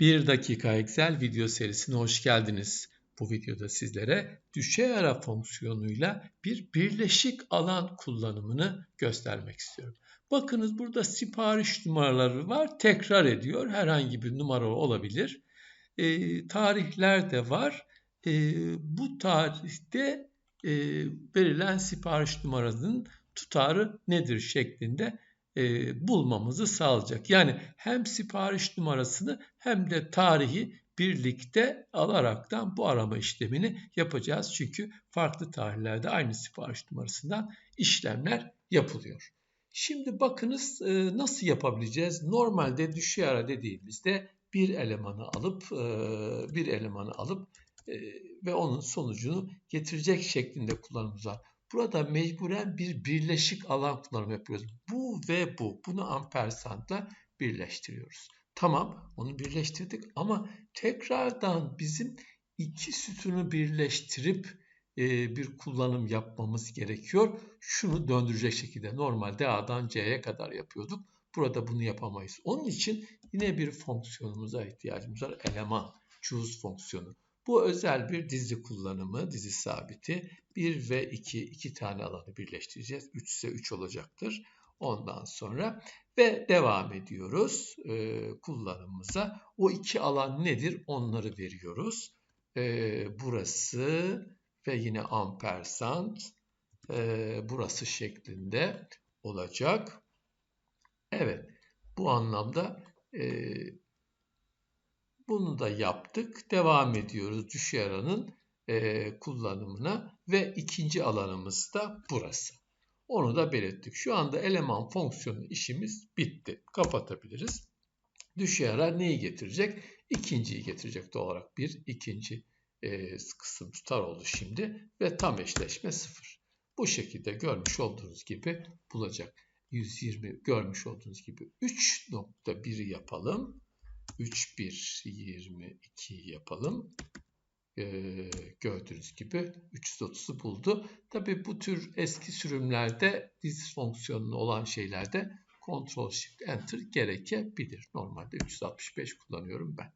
1 dakika Excel video serisine hoş geldiniz. Bu videoda sizlere düşey ara fonksiyonuyla bir birleşik alan kullanımını göstermek istiyorum. Bakınız burada sipariş numaraları var. Tekrar ediyor. Herhangi bir numara olabilir. E, tarihler de var. E, bu tarihte e, verilen sipariş numarasının tutarı nedir şeklinde e, bulmamızı sağlayacak. Yani hem sipariş numarasını hem de tarihi birlikte alaraktan bu arama işlemini yapacağız. Çünkü farklı tarihlerde aynı sipariş numarasından işlemler yapılıyor. Şimdi bakınız e, nasıl yapabileceğiz? Normalde düşey ara dediğimizde bir elemanı alıp e, bir elemanı alıp e, ve onun sonucunu getirecek şeklinde kullanımımız var. Burada mecburen bir birleşik alan kullanımı yapıyoruz. Bu ve bu. Bunu ampersandla birleştiriyoruz. Tamam onu birleştirdik ama tekrardan bizim iki sütunu birleştirip e, bir kullanım yapmamız gerekiyor. Şunu döndürecek şekilde normalde A'dan C'ye kadar yapıyorduk. Burada bunu yapamayız. Onun için yine bir fonksiyonumuza ihtiyacımız var. Eleman, choose fonksiyonu. Bu özel bir dizi kullanımı, dizi sabiti. 1 ve 2, iki tane alanı birleştireceğiz. 3 ise 3 olacaktır. Ondan sonra ve devam ediyoruz e, kullanımımıza. O iki alan nedir? Onları veriyoruz. E, burası ve yine ampersand e, burası şeklinde olacak. Evet bu anlamda e, bunu da yaptık. Devam ediyoruz düşey aranın e, kullanımına ve ikinci alanımız da burası. Onu da belirttik. Şu anda eleman fonksiyonu işimiz bitti. Kapatabiliriz. Düşey ara neyi getirecek? İkinciyi getirecek doğal olarak. Bir ikinci e, kısım tutar oldu şimdi ve tam eşleşme sıfır. Bu şekilde görmüş olduğunuz gibi bulacak. 120 görmüş olduğunuz gibi 3.1'i yapalım. 3, 1, 22 yapalım. Ee, gördüğünüz gibi 330'u buldu. Tabi bu tür eski sürümlerde diz fonksiyonlu olan şeylerde Ctrl Shift Enter gerekebilir. Normalde 365 kullanıyorum ben.